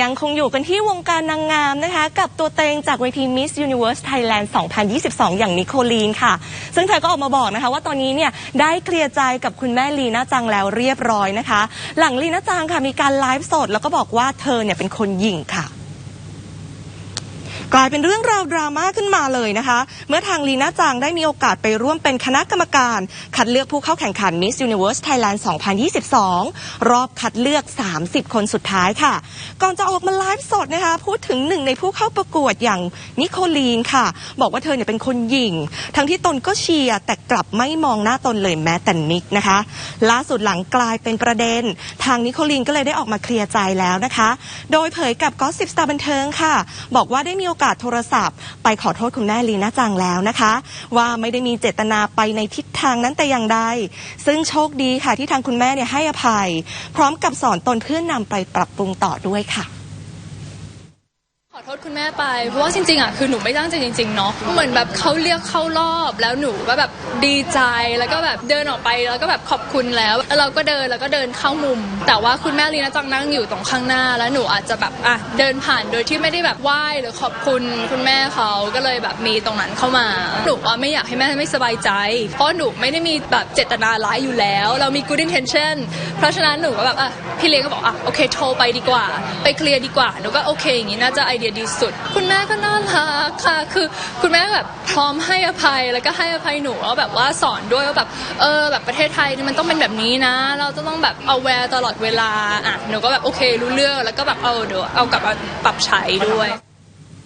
ยังคงอยู่กันที่วงการนางงามนะคะ กับตัวเต็งจากเวที Miss Universe Thailand 2022 อย่างนิโคลีนค่ะ ซึ่งเธอก็ออกมาบอกนะคะ ว่าตอนนี้เนี่ยได้เคลียร์ใจกับคุณแม่ลีน่าจังแล้วเรียบร้อยนะคะ หลังลีน่าจังค่ะมีการไลฟ์สดแล้วก็บอกว่าเธอเนี่ยเป็นคนหยิ่งค่ะ กลายเป็นเรื่องราวดราม่าขึ้นมาเลยนะคะ เมื่อทางลีน่าจังได้มีโอกาสไปร่วมเป็นคณะกรรมการ คัดเลือกผู้เข้าแข่งขัน Miss Universe Thailand 2022 รอบคัดเลือก 30 คนสุดท้ายค่ะ ก่อนจะออกมาไลฟ์สดนะคะ พูดถึงหนึ่งในผู้เข้าประกวดอย่างนิโคลีนค่ะ บอกว่าเธอเนี่ยเป็นคนหยิ่งทั้งที่ตนก็เชียร์แต่กลับไม่มองหน้าตนเลยแม้แต่นิกนะคะ ล่าสุดหลังกลายเป็นประเด็น ทางนิโคลีนก็เลยได้ออกมาเคลียร์ใจแล้วนะคะ โดยเผยกับก็สิบสตาร์บันเทิงค่ะ บอกว่าได้มีโอกาสโทรศัพท์ ไปขอโทษคุณแม่ลีน่าจังแล้วนะคะ ว่าไม่ได้มีเจตนาไปในทิศทางนั้นแต่อย่างใด ซึ่งโชคดีค่ะที่ทางคุณแม่เนี่ยให้อภัย พร้อมกับสอนตนเพื่อนำไปปรับปรุงต่อด้วยค่ะ โทษคุณแม่ไป เพราะว่าจริงๆอะคือหนูไม่ตั้งใจจริงๆเนาะเหมือนแบบเขาเรียกเข้ารอบแล้วหนูก็แบบดีใจแล้วก็แบบเดินออกไปแล้วก็แบบขอบคุณแล้วเราก็เดินแล้วก็เดินเข้ามุม แต่ว่าคุณแม่ลีน่าจังนั่งอยู่ตรงข้างหน้าแล้วหนูอาจจะแบบอะเดินผ่านโดยที่ไม่ได้แบบไหว้หรือขอบคุณคุณแม่เขาก็เลยแบบมีตรงนั้นเข้ามาหนูว่าไม่อยากให้แม่ไม่สบายใจ เพราะหนูไม่ได้มีแบบเจตนาร้ายอยู่แล้ว เรามี good intention เพราะฉะนั้นหนูก็แบบอะพี่เลี้ยงก็บอกอะโอเคโทรไปดีกว่า ไปเคลียร์ดีกว่าหนูก็โอเคอย่างนี้น่าจะไอเดียดีสุด คุณแม่ก็น่ารักค่ะ คือคุณแม่แบบพร้อมให้อภัยแล้วก็ให้อภัยหนูแล้วแบบว่าสอนด้วยว่าแบบเออแบบประเทศไทยนี่มันต้องเป็นแบบนี้นะ เราจะต้องแบบเอาแวร์ตลอดเวลาอะหนูก็แบบโอเครู้เรื่องแล้วก็แบบเอาเดี๋ยวเอากลับมาปรับใช้ด้วย